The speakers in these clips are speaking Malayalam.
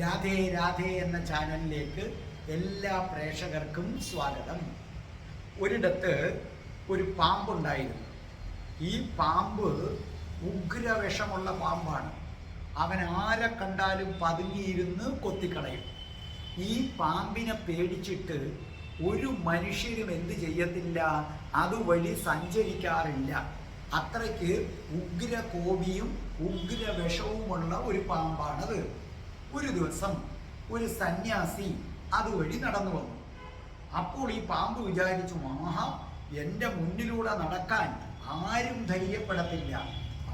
രാധേ രാധേ എന്ന ചാനലിലേക്ക് എല്ലാ പ്രേക്ഷകർക്കും സ്വാഗതം. ഒരിടത്ത് ഒരു പാമ്പുണ്ടായിരുന്നു. ഈ പാമ്പ് ഉഗ്രവിഷമുള്ള പാമ്പാണ്. അവൻ ആരെ കണ്ടാലും പതുങ്ങിയിരുന്ന് കൊത്തിക്കളയും. ഈ പാമ്പിനെ പേടിച്ചിട്ട് ഒരു മനുഷ്യരും എന്ത് ചെയ്യത്തില്ല അതുവഴി സഞ്ചരിക്കാറില്ല. അത്രയ്ക്ക് ഉഗ്ര കോപിയും ഉഗ്ര വിഷവുമുള്ള ഒരു പാമ്പാണത്. ഒരു ദിവസം ഒരു സന്യാസി അതുവഴി നടന്നു വന്നു. അപ്പോൾ ഈ പാമ്പ് വിചാരിച്ചു ആഹാ എന്റെ മുന്നിലൂടെ നടക്കാൻ ആരും ധൈര്യപ്പെടത്തില്ല.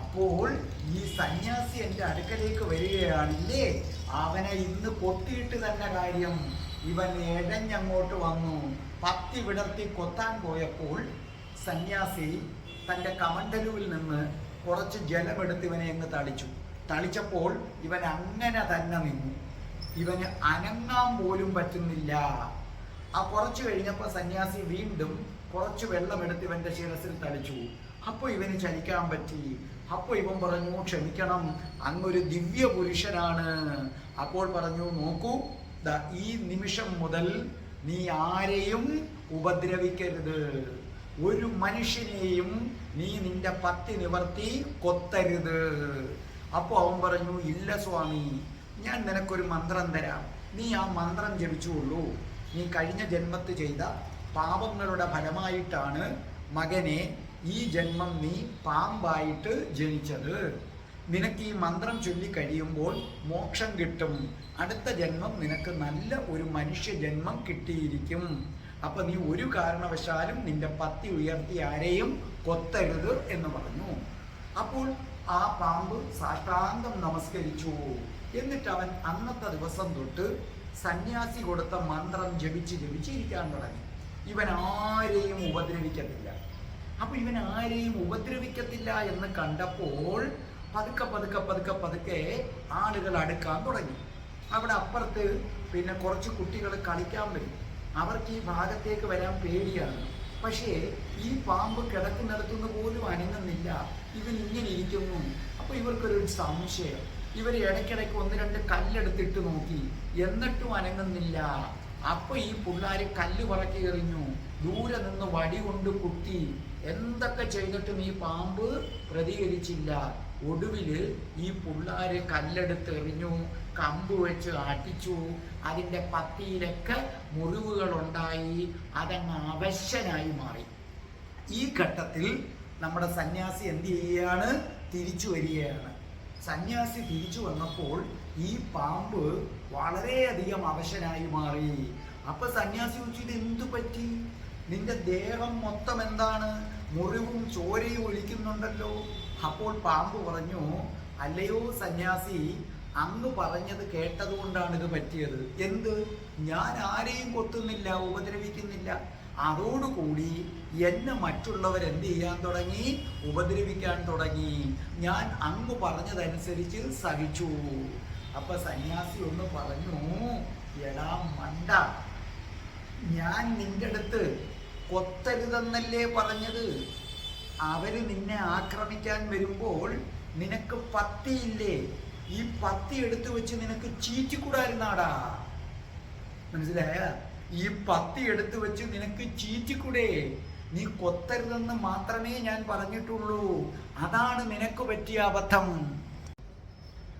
അപ്പോൾ ഈ സന്യാസി എന്റെ അടുക്കലേക്ക് വരികയാണില്ലേ? അവനെ ഇന്ന് കൊത്തിയിട്ട് തന്നെ കാര്യം. ഇവൻ എഴഞ്ഞങ്ങോട്ട് വന്നു. പത്തി വിടർത്തി കൊത്താൻ പോയപ്പോൾ സന്യാസി തന്റെ കമണ്ടലുവിൽ നിന്ന് കുറച്ച് ജലമെടുത്ത് ഇവനെ അങ്ങ് തളിച്ചു. തളിച്ചപ്പോൾ ഇവൻ അങ്ങനെ തന്നെ നിന്നു. ഇവന് അനങ്ങാൻ പോലും പറ്റുന്നില്ല. ആ കുറച്ചു കഴിഞ്ഞപ്പോൾ സന്യാസി വീണ്ടും കുറച്ച് വെള്ളമെടുത്ത് ഇവന്റെ ശിരസിൽ തളിച്ചു. അപ്പോൾ ഇവന് ചലിക്കാൻ പറ്റി. അപ്പോൾ ഇവൻ പറഞ്ഞു ക്ഷമിക്കണം അങ്ങൊരു ദിവ്യ പുരുഷനാണ് അപ്പോൾ പറഞ്ഞു നോക്കൂ ഈ നിമിഷം മുതൽ നീ ആരെയും ഉപദ്രവിക്കരുത്. ഒരു മനുഷ്യനെയും നീ നിന്റെ പത്തി നിവർത്തി കൊത്തരുത്. അപ്പോൾ അവൻ പറഞ്ഞു ഇല്ല സ്വാമി ഞാൻ നിനക്കൊരു മന്ത്രം തരാം. നീ ആ മന്ത്രം ജപിച്ചുള്ളൂ നീ കഴിഞ്ഞ ജന്മത്ത് ചെയ്ത പാപങ്ങളുടെ ഫലമായിട്ടാണ് മകനെ ഈ ജന്മം നീ പാമ്പായിട്ട് ജനിച്ചത്. നിനക്ക് ഈ മന്ത്രം ചൊല്ലി കഴിയുമ്പോൾ മോക്ഷം കിട്ടും. അടുത്ത ജന്മം നിനക്ക് നല്ല ഒരു മനുഷ്യ ജന്മം കിട്ടിയിരിക്കും. അപ്പൊ നീ ഒരു കാരണവശാലും നിന്റെ പത്തി ഉയർത്തി ആരെയും കൊത്തരുത് എന്ന് പറഞ്ഞു. അപ്പോൾ ആ പാമ്പ് സാഷ്ടാംഗം നമസ്കരിച്ചു. എന്നിട്ട് അവൻ അന്നത്തെ ദിവസം തൊട്ട് സന്യാസി കൊടുത്ത മന്ത്രം ജപിച്ച് ജപിച്ച് ഇരിക്കാൻ തുടങ്ങി. ഇവൻ ആരെയും ഉപദ്രവിക്കത്തില്ല. അപ്പൊ ഇവൻ ആരെയും ഉപദ്രവിക്കത്തില്ല എന്ന് കണ്ടപ്പോൾ പതുക്കെ പതുക്കെ പതുക്കെ പതുക്കെ ആളുകൾ അടുക്കാൻ തുടങ്ങി. അവിടെ അപ്പുറത്ത് പിന്നെ കുറച്ച് കുട്ടികൾ കളിക്കാൻ വരും. അവർക്ക് ഈ ഭാഗത്തേക്ക് വരാൻ പേടിയാണ്. പക്ഷേ ഈ പാമ്പ് കിടക്കുന്നിടത്തുനിന്ന് പോലും അനങ്ങുന്നില്ല. ഇവൻ ഇങ്ങനെ ഇരിക്കുന്നു. അപ്പൊ ഇവർക്കൊരു സംശയം. ഇവർ ഇടയ്ക്കിടയ്ക്ക് ഒന്ന് രണ്ട് കല്ലെടുത്തിട്ട് നോക്കി. എന്നിട്ടും അനങ്ങുന്നില്ല. അപ്പൊ ഈ പിള്ളാര് കല്ല് പറക്കി എറിഞ്ഞു. ദൂരെ നിന്ന് വടി കൊണ്ട് കുത്തി. എന്തൊക്കെ ചെയ്തിട്ടും ഈ പാമ്പ് പ്രതികരിച്ചില്ല. ഒടുവിൽ ഈ പിള്ളാര് കല്ലെടുത്ത് എറിഞ്ഞു കമ്പ് വെച്ച് അടിച്ചു. അതിന്റെ പത്തിയിലൊക്കെ മുറിവുകൾ ഉണ്ടായി അതങ്ങ് അവശനായി മാറി. ഈ ഘട്ടത്തിൽ നമ്മുടെ സന്യാസി എന്ത് ചെയ്യുകയാണ് തിരിച്ചു വരികയാണ്. സന്യാസി തിരിച്ചു വന്നപ്പോൾ ഈ പാമ്പ് വളരെയധികം അവശനായി മാറി. അപ്പൊ സന്യാസി ചോദിച്ചിട്ട് എന്തു പറ്റി? നിന്റെ ദേഹം മൊത്തം എന്താണ്? മുറിവും ചോരയും ഒലിക്കുന്നുണ്ടല്ലോ. അപ്പോൾ പാമ്പ് പറഞ്ഞു അല്ലയോ സന്യാസി അങ്ങ് പറഞ്ഞത് കേട്ടതുകൊണ്ടാണ് ഇത് പറ്റിയത്. എന്ത്? ഞാൻ ആരെയും കൊത്തുന്നില്ല ഉപദ്രവിക്കുന്നില്ല. അതോടുകൂടി എന്നെ മറ്റുള്ളവർ എന്ത് ചെയ്യാൻ തുടങ്ങി? ഉപദ്രവിക്കാൻ തുടങ്ങി. ഞാൻ അങ്ങ് പറഞ്ഞതനുസരിച്ച് സഹിച്ചു. അപ്പൊ സന്യാസി ഒന്ന് പറഞ്ഞു എടാ മണ്ട ഞാൻ നിന്റെ അടുത്ത് കൊത്തരുതെന്നല്ലേ പറഞ്ഞത്? അവർ നിന്നെ ആക്രമിക്കാൻ വരുമ്പോൾ നിനക്ക് പത്തിയില്ലേ? ഈ പത്തി എടുത്തു വെച്ച് നിനക്ക് ചീറ്റിക്കൂടായിരുന്നാടാ? മനസ്സിലായ? ഈ പത്തി എടുത്തു വെച്ച് നിനക്ക് ചീറ്റിക്കൂടെ? നീ കൊത്തരുതെന്ന് മാത്രമേ ഞാൻ പറഞ്ഞിട്ടുള്ളൂ. അതാണ് നിനക്ക് പറ്റിയ അബദ്ധം.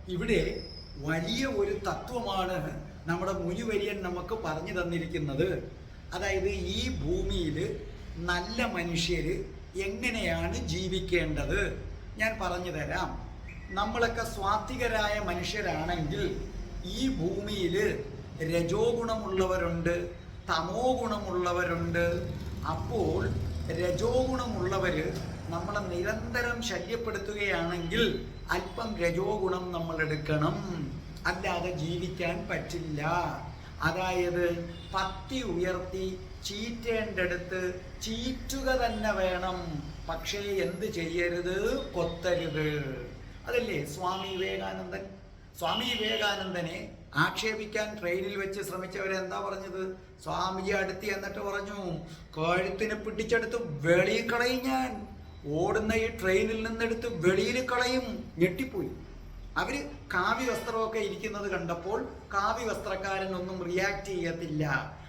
ഇവിടെ വലിയ ഒരു തത്വമാണ് നമ്മുടെ മുനിവര്യൻ നമുക്ക് പറഞ്ഞു തന്നിരിക്കുന്നത്. അതായത് ഈ ഭൂമിയിൽ നല്ല മനുഷ്യര് എങ്ങനെയാണ് ജീവിക്കേണ്ടത്? ഞാൻ പറഞ്ഞു തരാം. നമ്മളൊക്കെ സ്വാത്വികരായ മനുഷ്യരാണെങ്കിൽ ഈ ഭൂമിയിൽ രജോ ഗുണമുള്ളവരുണ്ട് തമോ ഗുണമുള്ളവരുണ്ട്. അപ്പോൾ രജോ ഗുണമുള്ളവര് നമ്മളെ നിരന്തരം ശല്യപ്പെടുത്തുകയാണെങ്കിൽ അല്പം രജോ ഗുണം നമ്മൾ എടുക്കണം അല്ലാതെ ജീവിക്കാൻ പറ്റില്ല. അതായത് പത്തി ഉയർത്തി ചീറ്റേണ്ടടുത്ത് ചീറ്റുക തന്നെ വേണം. പക്ഷേ എന്ത് ചെയ്യരുത്? കൊത്തരുത്. അതല്ലേ? സ്വാമി വിവേകാനന്ദൻ. സ്വാമി വിവേകാനന്ദനെ ആക്ഷേപിക്കാൻ ട്രെയിനിൽ വെച്ച് ശ്രമിച്ചവരെന്താ പറഞ്ഞത്? സ്വാമിജി അടുത്ത് എന്നിട്ട് പറഞ്ഞു കഴുത്തിനെ പിടിച്ചെടുത്ത് വെളിയിൽ കളയും ഞാൻ. ഓടുന്ന ഈ ട്രെയിനിൽ നിന്നെടുത്ത് വെളിയിൽ കളയും. ഞെട്ടിപ്പോയി. അവർ കാവ്യ വസ്ത്രമൊക്കെ ഇരിക്കുന്നത് കണ്ടപ്പോൾ കാവ്യ വസ്ത്രക്കാരൻ ഒന്നും റിയാക്ട് ചെയ്യത്തില്ല.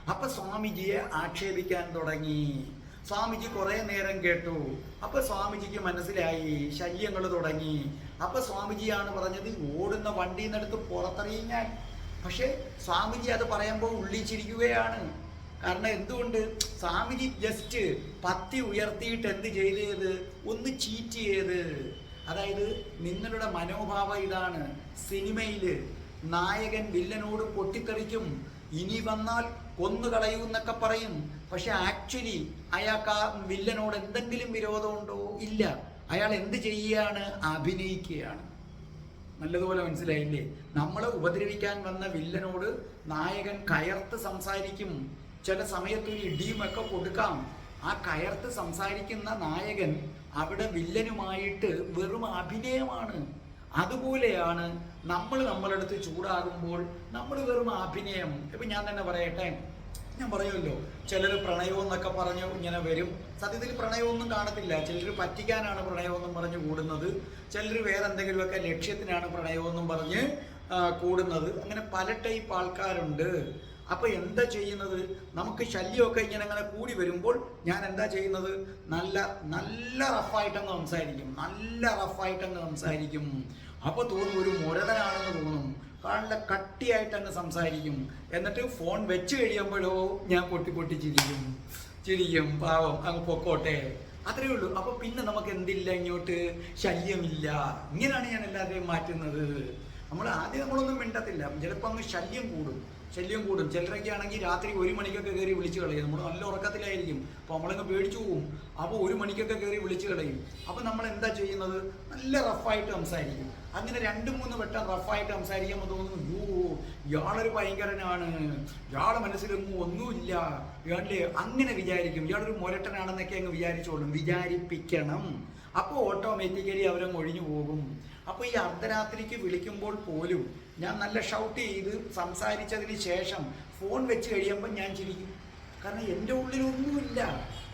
അപ്പൊ സ്വാമിജിയെ ആക്ഷേപിക്കാൻ തുടങ്ങി. സ്വാമിജി കുറെ നേരം കേട്ടു. അപ്പൊ സ്വാമിജിക്ക് മനസ്സിലായി ശല്യങ്ങൾ തുടങ്ങി. അപ്പൊ സ്വാമിജിയാണ് പറഞ്ഞത് ഓടുന്ന വണ്ടിയിൽ നിന്നെടുത്ത് പുറത്തറിയും ഞാൻ പക്ഷെ സ്വാമിജി അത് പറയുമ്പോൾ ഉള്ളിച്ചിരിക്കുകയാണ് കാരണം എന്തുകൊണ്ട്? സ്വാമിജി ജസ്റ്റ് പത്തി ഉയർത്തിയിട്ട് എന്ത് ചെയ്തത്? ഒന്ന് ചീറ്റ് ചെയ്ത് അതായത് നിങ്ങളുടെ മനോഭാവം ഇതാണ്. സിനിമയിൽ നായകൻ വില്ലനോട് പൊട്ടിത്തെറിക്കും. ഇനി വന്നാൽ കൊന്നുകളയൂ എന്നൊക്കെ പറയും. പക്ഷെ ആക്ച്വലി അയാൾക്ക് ആ വില്ലനോട് എന്തെങ്കിലും വിരോധമുണ്ടോ? ഇല്ല. അയാൾ എന്ത് ചെയ്യുകയാണ് അഭിനയിക്കുകയാണ്. നല്ലതുപോലെ മനസ്സിലായില്ലേ? നമ്മൾ ഉപദ്രവിക്കാൻ വന്ന വില്ലനോട് നായകൻ കയർത്ത് സംസാരിക്കും. ചില സമയത്ത് ഒരു ഇടിയുമൊക്കെ കൊടുക്കാം. ആ കയർത്ത് സംസാരിക്കുന്ന നായകൻ അവിടെ വില്ലനുമായിട്ട് വെറും അഭിനയമാണ്. അതുപോലെയാണ് നമ്മൾ നമ്മളെടുത്ത് ചൂടാകുമ്പോൾ നമ്മൾ വെറും അഭിനയം. ഇപ്പൊ ഞാൻ തന്നെ പറയട്ടെ ഞാൻ പറയുമല്ലോ ചിലർ പ്രണയം എന്നൊക്കെ പറഞ്ഞ് ഇങ്ങനെ വരും. സത്യത്തിൽ പ്രണയമൊന്നും കാണത്തില്ല. ചിലർ പറ്റിക്കാനാണ് പ്രണയമെന്നും പറഞ്ഞ് കൂടുന്നത്. ചിലർ വേറെ എന്തെങ്കിലുമൊക്കെ ലക്ഷ്യത്തിനാണ് പ്രണയമെന്നും പറഞ്ഞ് കൂടുന്നത്. അങ്ങനെ പല ടൈപ്പ് ആൾക്കാരുണ്ട്. അപ്പൊ എന്താ ചെയ്യുന്നത്? നമുക്ക് ശല്യമൊക്കെ ഇങ്ങനെ അങ്ങനെ കൂടി വരുമ്പോൾ ഞാൻ എന്താ ചെയ്യുന്നത്? നല്ല നല്ല റഫായിട്ടങ്ങ് സംസാരിക്കും. നല്ല റഫായിട്ടങ്ങ് സംസാരിക്കും. അപ്പൊ തോന്നും ഒരു മുരതനാണെന്ന് തോന്നും. നല്ല കട്ടിയായിട്ട് തന്നെ സംസാരിക്കും. എന്നിട്ട് ഫോൺ വെച്ച് കഴിയുമ്പോഴോ ഞാൻ പൊട്ടി പൊട്ടി ചിരിക്കും. ചിരിക്കും പാവം അങ്ങ് പൊക്കോട്ടെ. അത്രേ ഉള്ളൂ. അപ്പൊ പിന്നെ നമുക്ക് എന്തില്ല ഇങ്ങോട്ട്? ശല്യമില്ല. ഇങ്ങനെയാണ് ഞാൻ എല്ലാവരെയും മാറ്റുന്നത്. നമ്മൾ ആദ്യം നമ്മളൊന്നും മിണ്ടത്തില്ല. ചിലപ്പോൾ അങ്ങ് ശല്യം കൂടും. ശല്യം കൂടും. ചിലരൊക്കെ ആണെങ്കിൽ രാത്രി ഒരു മണിക്കൊക്കെ കയറി വിളിച്ചു കളയും. നമ്മൾ നല്ല ഉറക്കത്തിലായിരിക്കും. അപ്പോൾ നമ്മളങ്ങ് പേടിച്ചു പോകും അപ്പോൾ ഒരു മണിക്കൊക്കെ കയറി വിളിച്ചു കളയും. അപ്പോൾ നമ്മൾ എന്താ ചെയ്യുന്നത്? നല്ല റഫായിട്ട് സംസാരിക്കും. അങ്ങനെ രണ്ട് മൂന്ന് വട്ടം റഫായിട്ട് സംസാരിക്കുമ്പോൾ തോന്നുന്നു യോ ഇയാളൊരു ഭയങ്കരനാണ്. ഇയാളെ മനസ്സിലൊന്നും ഒന്നുമില്ല. ഇയാളെ അങ്ങനെ വിചാരിക്കും. ഇയാളൊരു മുരട്ടനാണെന്നൊക്കെ അങ്ങ് വിചാരിച്ചോളും. വിചാരിപ്പിക്കണം. അപ്പോൾ ഓട്ടോമാറ്റിക്കലി അവരങ്ങ് ഒഴിഞ്ഞു പോകും. അപ്പോൾ ഈ അർദ്ധരാത്രിക്ക് വിളിക്കുമ്പോൾ പോലും ഞാൻ നല്ല ഷൗട്ട് ചെയ്ത് സംസാരിച്ചതിന് ശേഷം ഫോൺ വെച്ച് കഴിയുമ്പോൾ ഞാൻ ചിരിക്കും. കാരണം എന്റെ ഉള്ളിലൊന്നുമില്ല.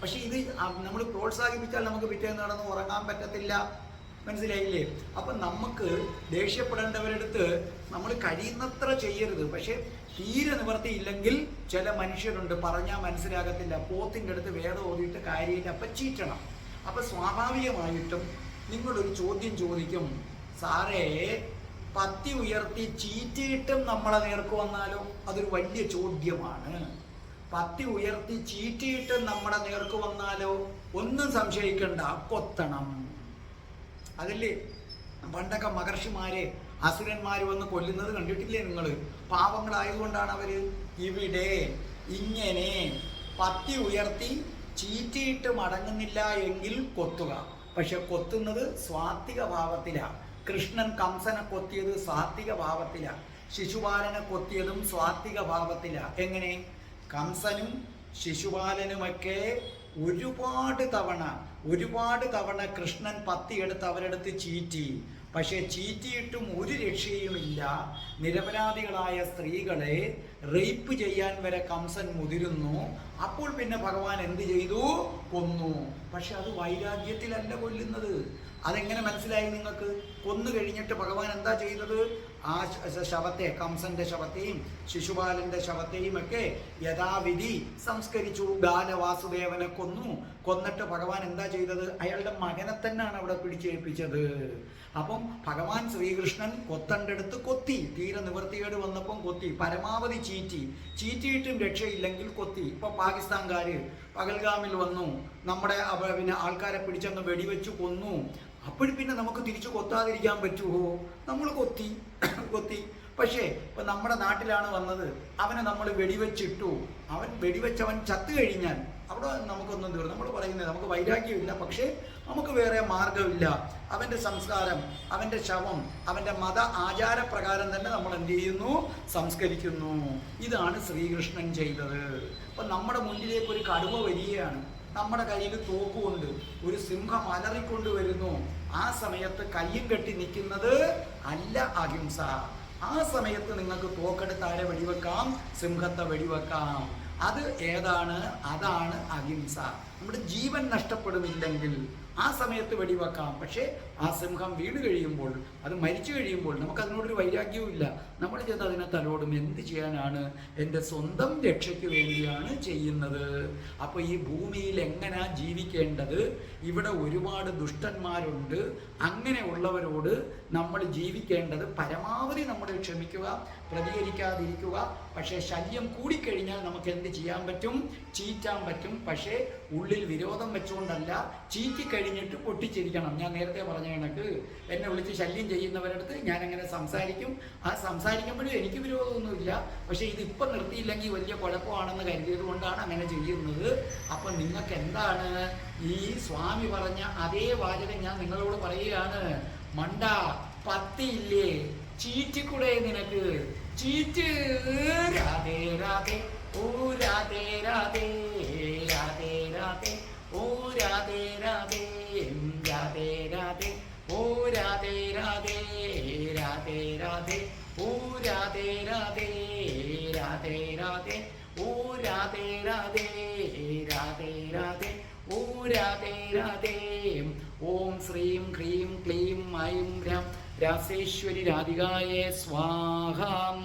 പക്ഷേ ഇത് നമ്മൾ പ്രോത്സാഹിപ്പിച്ചാൽ നമുക്ക് പിറ്റേന്ന് നടന്ന് ഉറങ്ങാൻ പറ്റത്തില്ല. മനസ്സിലായില്ലേ? അപ്പം നമുക്ക് ദേഷ്യപ്പെടേണ്ടവരടുത്ത് നമ്മൾ കഴിയുന്നത്ര ചെയ്യരുത്. പക്ഷേ തീരെ നിവർത്തിയില്ലെങ്കിൽ ചില മനുഷ്യരുണ്ട് പറഞ്ഞാൽ മനസ്സിലാകത്തില്ല. പോത്തിന്റെ അടുത്ത് വേദം ഓതിയിട്ട് കാര്യമില്ല. അപ്പം ചീറ്റണം. അപ്പം സ്വാഭാവികമായിട്ടും നിങ്ങളൊരു ചോദ്യം ചോദിക്കും. സാറേ പത്തി ഉയർത്തി ചീറ്റിയിട്ടും നമ്മളെ നേർക്ക് വന്നാലോ? അതൊരു വലിയ ചോദ്യമാണ്. പത്തി ഉയർത്തി ചീറ്റിയിട്ടും നമ്മുടെ നേർക്ക് വന്നാലോ? ഒന്നും സംശയിക്കണ്ട. കൊത്തണം. അതല്ലേ? പണ്ടൊക്കെ മഹർഷിമാരെ അസുരന്മാര് വന്ന് കൊല്ലുന്നത് കണ്ടിട്ടില്ലേ നിങ്ങൾ പാവങ്ങളായതുകൊണ്ടാണ് അവർ ഇവിടെ ഇങ്ങനെ പത്തി ഉയർത്തി ചീറ്റിയിട്ട് മടങ്ങുന്നില്ല എങ്കിൽ കൊത്തുക. പക്ഷെ കൊത്തുന്നത് സ്വാത്വിക ഭാവത്തിലാണ് കൃഷ്ണൻ കംസനെ കൊത്തിയത് സാത്വിക ഭാവത്തിലാണ് ശിശുപാലനെ കൊത്തിയതും സ്വാത്വിക ഭാവത്തിലാണ് എങ്ങനെ? കംസനും ശിശുപാലനുമൊക്കെ ഒരുപാട് തവണ ഒരുപാട് തവണ കൃഷ്ണൻ പത്തിയെടുത്ത് അവരെടുത്ത് ചീറ്റി. പക്ഷേ ചീറ്റിയിട്ടും ഒരു രക്ഷയുമില്ല നിരപരാധികളായ സ്ത്രീകളെ റേപ്പ് ചെയ്യാൻ വരെ കംസൻ മുതിരുന്നു. അപ്പോൾ പിന്നെ ഭഗവാൻ എന്ത് ചെയ്തു? കൊന്നു. പക്ഷെ അത് വൈരാഗ്യത്തിലല്ല കൊല്ലുന്നത്. അതെങ്ങനെ മനസ്സിലായി നിങ്ങൾക്ക്? കൊന്നു കഴിഞ്ഞിട്ട് ഭഗവാൻ എന്താ ചെയ്തത്? ആ ശവത്തെ കംസന്റെ ശവത്തെയും ശിശുപാലന്റെ ശവത്തെയും ഒക്കെ യഥാവിധി സംസ്കരിച്ചു. ബാലവാസുദേവനെ കൊന്നു. കൊന്നിട്ട് ഭഗവാൻ എന്താ ചെയ്തത്? അയാളുടെ മകനെ തന്നെയാണ് അവിടെ പിടിച്ചേൽപ്പിച്ചത്. അപ്പം ഭഗവാൻ ശ്രീകൃഷ്ണൻ കൊത്തണ്ടെടുത്ത് കൊത്തി തീരെ നിവൃത്തികേട് വന്നപ്പം കൊത്തി പരമാവധി ചീറ്റി. ചീറ്റിയിട്ടും രക്ഷയില്ലെങ്കിൽ കൊത്തി. ഇപ്പൊ പാകിസ്ഥാൻകാർ പകൽഗാമിൽ വന്നു. നമ്മുടെ പിന്നെ ആൾക്കാരെ പിടിച്ചങ്ങ് വെടിവെച്ചു കൊന്നു. അപ്പോഴും പിന്നെ നമുക്ക് തിരിച്ചു കൊത്താതിരിക്കാൻ പറ്റുമോ നമ്മൾ കൊത്തി കൊത്തി. പക്ഷേ ഇപ്പൊ നമ്മുടെ നാട്ടിലാണ് വന്നത്. അവനെ നമ്മൾ വെടിവെച്ചിട്ടു. അവൻ വെടിവെച്ചവൻ ചത്തു കഴിഞ്ഞാൽ അവിടെ നമുക്കൊന്നും തീർന്നു. നമ്മൾ പറയുന്നത് നമുക്ക് വൈരാഗ്യമില്ല. പക്ഷേ നമുക്ക് വേറെ മാർഗമില്ല അവന്റെ സംസ്കാരം അവന്റെ ശവം അവന്റെ മത ആചാരപ്രകാരം തന്നെ നമ്മൾ എന്ത് ചെയ്യുന്നു? സംസ്കരിക്കുന്നു. ഇതാണ് ശ്രീകൃഷ്ണൻ ചെയ്തത്. അപ്പൊ നമ്മുടെ മുന്നിലേക്ക് ഒരു കടുവ വരികയാണ്. നമ്മുടെ കയ്യിൽ തോക്കുകൊണ്ട് ഒരു സിംഹം അലറിക്കൊണ്ട് വരുന്നു. ആ സമയത്ത് കയ്യും കെട്ടി നിൽക്കുന്നത് അല്ല അഹിംസ. ആ സമയത്ത് നിങ്ങൾക്ക് തോക്കെടുത്ത് ആരെ വെടിവെക്കാം? സിംഹത്തെ വെടിവെക്കാം. അത് ഏതാണ്? അതാണ് അഹിംസ. നമ്മുടെ ജീവൻ നഷ്ടപ്പെടുന്നില്ലെങ്കിൽ ആ സമയത്ത് വെടിവെക്കാം. പക്ഷേ ആ സിംഹം വീണ് കഴിയുമ്പോൾ അത് മരിച്ചു കഴിയുമ്പോൾ നമുക്ക് അതിനോടൊരു വൈരാഗ്യവും ഇല്ല നമ്മൾ ചെന്ന് അതിനെ തലോടും. എന്ത് ചെയ്യാനാണ്? എന്റെ സ്വന്തം രക്ഷയ്ക്ക് വേണ്ടിയാണ് ചെയ്യുന്നത്. അപ്പോൾ ഈ ഭൂമിയിൽ എങ്ങനെ ജീവിക്കേണ്ടത്? ഇവിടെ ഒരുപാട് ദുഷ്ടന്മാരുണ്ട്. അങ്ങനെയുള്ളവരോട് നമ്മൾ ജീവിക്കേണ്ടത് പരമാവധി നമ്മൾ ക്ഷമിക്കുക പ്രതികരിക്കാതിരിക്കുക. പക്ഷേ ശല്യം കൂടിക്കഴിഞ്ഞാൽ നമുക്ക് എന്ത് ചെയ്യാൻ പറ്റും? ചീറ്റാൻ പറ്റും. പക്ഷേ ഉള്ളിൽ വിരോധം വെച്ചുകൊണ്ടല്ല ചീറ്റി കഴിഞ്ഞിട്ട് പൊട്ടിച്ചിരിക്കണം. ഞാൻ നേരത്തെ പറഞ്ഞ കണക്ക്. എന്നെ വിളിച്ച് ശല്യം ചെയ്യുന്നവരടുത്ത് ഞാൻ അങ്ങനെ സംസാരിക്കും. ആ സംസാരിക്കുമ്പോഴും എനിക്ക് വിരോധമൊന്നുമില്ല. പക്ഷേ ഇതിപ്പം നിർത്തിയില്ലെങ്കിൽ വലിയ കുഴപ്പമാണെന്ന് കരുതിയത് കൊണ്ടാണ് അങ്ങനെ ചെയ്യുന്നത്. അപ്പം നിങ്ങൾക്ക് എന്താണ്? ഈ സ്വാമി പറഞ്ഞ അതേ വാചകം ഞാൻ നിങ്ങളോട് പറയുകയാണ്. മണ്ട പത്തിയില്ലേ? ചീറ്റിക്കൂടെ നിനക്ക്. ചീറ്റ്. രാധേ രാധേ. ഓ രാധേ രാധേ രാധേ രാധേ ഓ രാധേ രാധേ രാധേ രാധേ ഓ ഓ രാധേ രാധേ രാധേ രാധേ ഓ രാധേ രാധേ രാധേ രാധേ ഓ രാധേ രാധേ ഓം ശ്രീം ഹ്രീം ക്ലീം ഐം രാസേശ്വരി രാധികായേ സ്വാഹാം